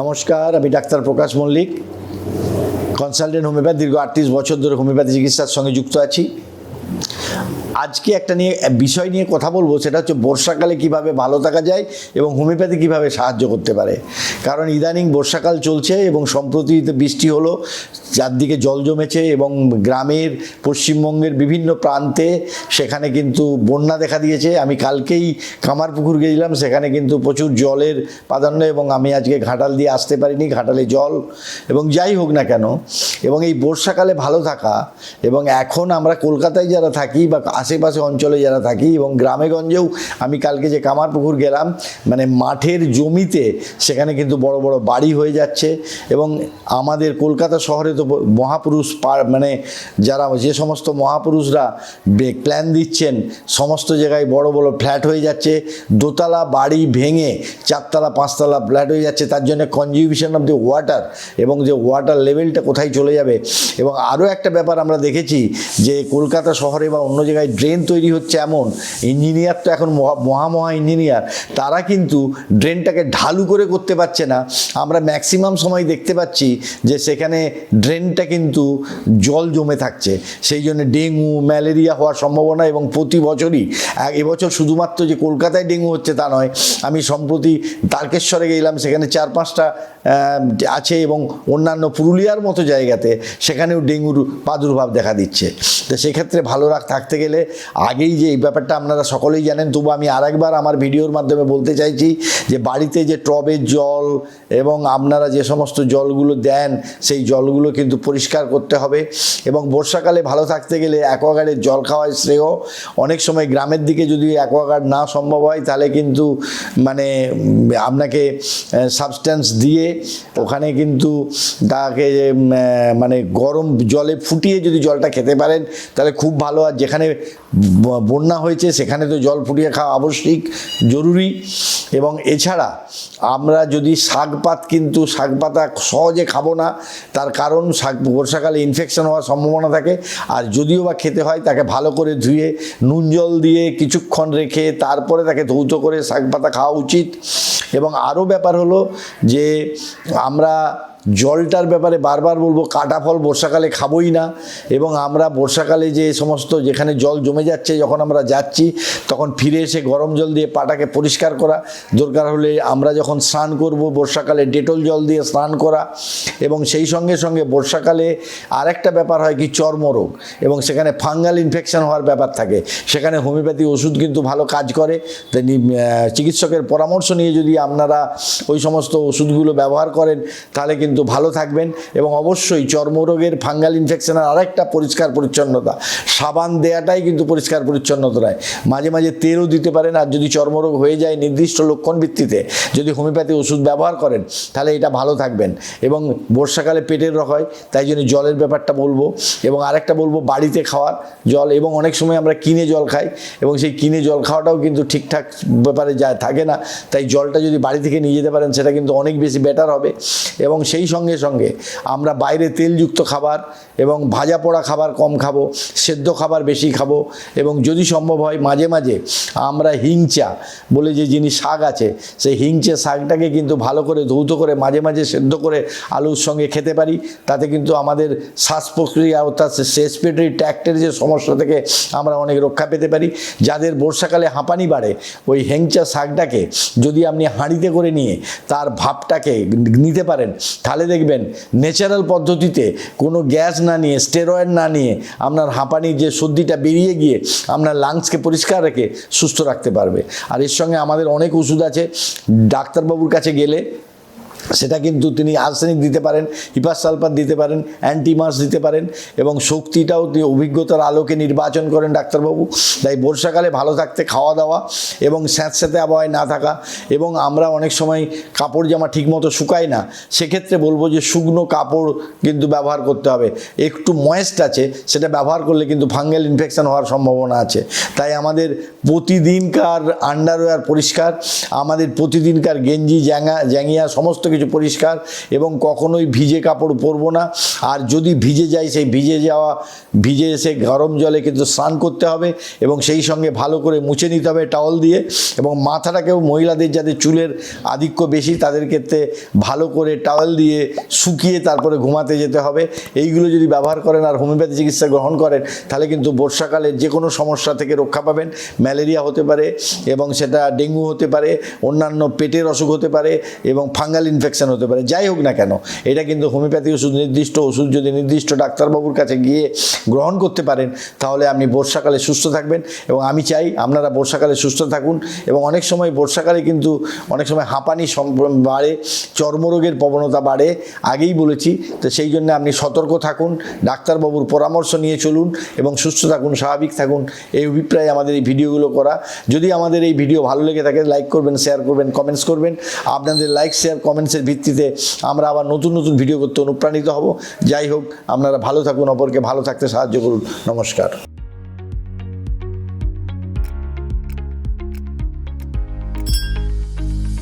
নমস্কার, আমি doctor Prakash Mallick. Consultant homeopath, দীর্ঘ আটত্রিশ বছর ধরে হোমিওপ্যাথি চিকিৎসার সঙ্গে যুক্ত আছি। আজকে একটা নিয়ে, বিষয় নিয়ে কথা বলব, সেটা হচ্ছে বর্ষাকালে কীভাবে ভালো থাকা যায় এবং হোমিওপ্যাথি কীভাবে সাহায্য করতে পারে। কারণ ইদানিং বর্ষাকাল চলছে এবং সম্প্রতি বৃষ্টি হলো, চারদিকে জল জমেছে এবং গ্রামের, পশ্চিমবঙ্গের বিভিন্ন প্রান্তে সেখানে কিন্তু বন্যা দেখা দিয়েছে। আমি কালকেই কামারপুকুর গেছিলাম, সেখানে কিন্তু প্রচুর জলের প্রাধান্য এবং আমি আজকে ঘাটাল দিয়ে আসতে পারিনি, ঘাটালে জল। এবং যাই হোক না কেন, এবং এই বর্ষাকালে ভালো থাকা এবং এখন আমরা কলকাতায় যারা থাকি বা আশেপাশে অঞ্চলে যারা থাকি এবং গ্রামে গঞ্জেও আমি কালকে যে কামারপুকুর গেলাম মানে মাঠের জমিতে সেখানে কিন্তু বড় বড় বাড়ি হয়ে যাচ্ছে এবং আমাদের কলকাতা শহরে তো মহাপুরুষ মানে যারা যে সমস্ত মহাপুরুষরা প্ল্যান দিচ্ছেন, সমস্ত জায়গায় বড় বড় ফ্ল্যাট হয়ে যাচ্ছে, দোতলা বাড়ি ভেঙে চারতলা, পাঁচতলা ফ্ল্যাট হয়ে যাচ্ছে, তার জন্য কনজিউশন অফ দি ওয়াটার এবং যে ওয়াটার লেভেলটা কোথায় চলে যাবে এবং আরও একটা ব্যাপার আমরা দেখেছি যে কলকাতা শহরে বা অন্য জায়গায় ড্রেন তৈরি হচ্ছে এমন। ইঞ্জিনিয়ার তো এখন মহা মহা ইঞ্জিনিয়ার। তারা কিন্তু ড্রেনটাকে ঢালু করে করতে পারছে না। আমরা ম্যাক্সিমাম সময় দেখতে পাচ্ছি যে সেখানে ড্রেনটা কিন্তু জল জমে থাকছে। সেই জন্য ডেঙ্গু, ম্যালেরিয়া হওয়ার সম্ভাবনা এবং প্রতি বছরই এবছর শুধুমাত্র যে কলকাতায় ডেঙ্গু হচ্ছে তা নয়, আমি সম্প্রতি তারকেশ্বরে গেলাম, সেখানে চার পাঁচটা আছে এবং অন্যান্য পুরুলিয়ার মতো জায়গাতে সেখানেও ডেঙ্গুর প্রাদুর্ভাব দেখা দিচ্ছে। তো সেক্ষেত্রে ভালো রাখ থাকতে গেলে আগেই যে এই ব্যাপারটা আপনারা সকলেই জানেন, তবু আমি আরেকবার আমার ভিডিওর মাধ্যমে বলতে চাইছি যে বাড়িতে যে টবের জল এবং আপনারা যে সমস্ত জলগুলো দেন, সেই জলগুলো কিন্তু পরিষ্কার করতে হবে এবং বর্ষাকালে ভালো থাকতে গেলে অ্যাকোয়াগার্ডের জল খাওয়াই শ্রেয়। অনেক সময় গ্রামের দিকে যদি অ্যাকোয়াগার্ড না সম্ভব হয়, তাহলে কিন্তু মানে আপনাকে সাবস্ট্যান্স দিয়ে ওখানে কিন্তু তাকে মানে গরম জলে ফুটিয়ে যদি জলটা খেতে পারেন, তাহলে খুব ভালো। আর যেখানে বন্যা হয়েছে, সেখানে তো জল ফুটিয়ে খাওয়া আবশ্যিক, জরুরি। এবং এছাড়া আমরা যদি শাকপাত কিন্তু শাক পাতা সহজে খাব না, তার কারণ শাক, বর্ষাকালে ইনফেকশন হওয়ার সম্ভাবনা থাকে। আর যদিও বা খেতে হয়, তাকে ভালো করে ধুয়ে, নুন জল দিয়ে কিছুক্ষণ রেখে তারপরে তাকে ধৌত করে শাক পাতা খাওয়া উচিত। এবং আরও ব্যাপার হলো যে আমরা জলটার ব্যাপারে বারবার বলব, কাটা ফল বর্ষাকালে খাবোই না এবং আমরা বর্ষাকালে যে সমস্ত যেখানে জল জমে যাচ্ছে, যখন আমরা যাচ্ছি, তখন ফিরে এসে গরম জল দিয়ে পাটাকে পরিষ্কার করা। দরকার হলে আমরা যখন স্নান করব, বর্ষাকালে ডেটল জল দিয়ে স্নান করা এবং সেই সঙ্গে সঙ্গে বর্ষাকালে আরেকটা ব্যাপার হয় কি, চর্মরোগ এবং সেখানে ফাঙ্গাল ইনফেকশন হওয়ার ব্যাপার থাকে। সেখানে হোমিওপ্যাথি ওষুধ কিন্তু ভালো কাজ করে। তাই চিকিৎসকের পরামর্শ নিয়ে যদি আপনারা ওই সমস্ত ওষুধগুলো ব্যবহার করেন, তাহলে কিন্তু ভালো থাকবেন এবং অবশ্যই চর্মরোগের ফাঙ্গাল ইনফেকশনের আরেকটা পরিষ্কার পরিচ্ছন্নতা। সাবান দেওয়াটাই কিন্তু পরিষ্কার পরিচ্ছন্নতা নয়। মাঝে মাঝে তেলও দিতে পারেন আর যদি চর্মরোগ হয়ে যায় নির্দিষ্ট লক্ষণ ভিত্তিতে যদি হোমিওপ্যাথি ওষুধ ব্যবহার করেন, তাহলে এটা ভালো থাকবেন। এবং বর্ষাকালে পেটের রোগ হয়, তাই জন্য জলের ব্যাপারটা বলব। এবং আরেকটা বলব, বাড়িতে খাওয়ার জল এবং অনেক সময় আমরা কিনে জল খাই এবং সেই কিনে জল খাওয়াটাও কিন্তু ঠিকঠাক ব্যাপারে যায়, থাকে না। তাই জলটা যদি বাড়ি থেকে নিয়ে যেতে পারেন, সেটা কিন্তু অনেক বেশি বেটার হবে। এবং সেই সঙ্গে সঙ্গে। আমরা বাইরে তেলযুক্ত খাবার এবং ভাজা পোড়া খাবার কম খাব, সেদ্ধ খাবার বেশি খাব এবং যদি সম্ভব হয় মাঝে মাঝে আমরা হিংচা বলে যে জিনিস শাক আছে, সেই হিংচে শাকটাকে কিন্তু ভালো করে ধৌত করে মাঝে মাঝে সেদ্ধ করে আলুর সঙ্গে খেতে পারি। তাতে কিন্তু আমাদের শ্বাস প্রক্রিয়া অর্থাৎ রেসপিরেটরি ট্র্যাক্টের যে সমস্যা থেকে আমরা অনেক রক্ষা পেতে পারি। যাদের বর্ষাকালে হাঁপানি বাড়ে, ওই হেংচা শাকটাকে যদি আপনি হাঁড়িতে করে নিয়ে তার ভাবটাকে নিতে পারেন, তাহলে দেখবেন ন্যাচারাল পদ্ধতিতে কোনো গ্যাস না নিয়ে স্টেরয়েড না নিয়ে আপনার হাঁপানি যে সর্দিটা বেরিয়ে গিয়ে আপনার লাংসকে পরিষ্কার রেখে সুস্থ রাখতে পারবে। আর এর সঙ্গে আমাদের অনেক ওষুধ আছে। ডাক্তারবাবুর কাছে গেলে সেটা কিন্তু তিনি আর্সেনিক দিতে পারেন হিপাস সালফার দিতে পারেন অ্যান্টিমাস দিতে পারেন এবং শক্তিটাও তিনি অভিজ্ঞতার আলোকে নির্বাচন করেন ডাক্তারবাবু। তাই বর্ষাকালে ভালো থাকতে, খাওয়া দাওয়া এবং স্যাঁতস্যাঁতে আবহাওয়ায় না থাকা এবং আমরা অনেক সময় কাপড় জামা ঠিকমতো শুকাই না, সেক্ষেত্রে বলব যে শুকনো কাপড় কিন্তু ব্যবহার করতে হবে। একটু ময়েস্ট আছে, সেটা ব্যবহার করলে কিন্তু ফাঙ্গাল ইনফেকশান হওয়ার সম্ভাবনা আছে। তাই আমাদের প্রতিদিনকার আন্ডারওয়্যার পরিষ্কার, আমাদের প্রতিদিনকার গেঞ্জি, জ্যাঙা জ্যাঙিয়া সমস্ত কিছু পরিষ্কার এবং কখনোই ভিজে কাপড় পরবো না। আর যদি ভিজে যায়, সেই ভিজে যাওয়া, ভিজে এসে গরম জলে কিন্তু স্নান করতে হবে এবং সেই সঙ্গে ভালো করে মুছে নিতে হবে টাওয়াল দিয়ে এবং মাথাটাকেও মহিলাদের যাদের চুলের আধিক্য বেশি, তাদের ক্ষেত্রে ভালো করে টাওয়াল দিয়ে শুকিয়ে তারপরে ঘুমাতে যেতে হবে। এইগুলো যদি ব্যবহার করেন আর হোমিওপ্যাথি চিকিৎসা গ্রহণ করেন, তাহলে কিন্তু বর্ষাকালে যে কোনো সমস্যা থেকে রক্ষা পাবেন। ম্যালেরিয়া হতে পারে এবং সেটা ডেঙ্গু হতে পারে, অন্যান্য পেটের অসুখ হতে পারে এবং ফাঙ্গাল ইনফেকশন হতে পারে, যাই হোক না কেন, এটা কিন্তু হোমিওপ্যাথি ওষুধ, নির্দিষ্ট ওষুধ যদি নির্দিষ্ট ডাক্তারবাবুর কাছে গিয়ে গ্রহণ করতে পারেন, তাহলে আপনি বর্ষাকালে সুস্থ থাকবেন এবং আমি চাই আপনারা বর্ষাকালে সুস্থ থাকুন এবং অনেক সময় বর্ষাকালে কিন্তু অনেক সময় হাঁপানি বাড়ে, চর্মরোগের প্রবণতা বাড়ে, আগেই বলেছি, তো সেই জন্য আপনি সতর্ক থাকুন, ডাক্তারবাবুর পরামর্শ নিয়ে চলুন এবং সুস্থ থাকুন, স্বাভাবিক থাকুন, এই অভিপ্রায়ে আমাদের এই ভিডিওগুলো করা। যদি আমাদের এই ভিডিও ভালো লেগে থাকে, লাইক করবেন, শেয়ার করবেন, কমেন্টস করবেন। আপনাদের লাইক, শেয়ার কমেন্টসের ভিত্তিতে আমরা আবার নতুন নতুন ভিডিও করতে অনুপ্রাণিত হব। যাই হোক, আপনারা ভালো থাকুন, অপরকে ভালো থাকতে সাহায্য করুন। নমস্কার।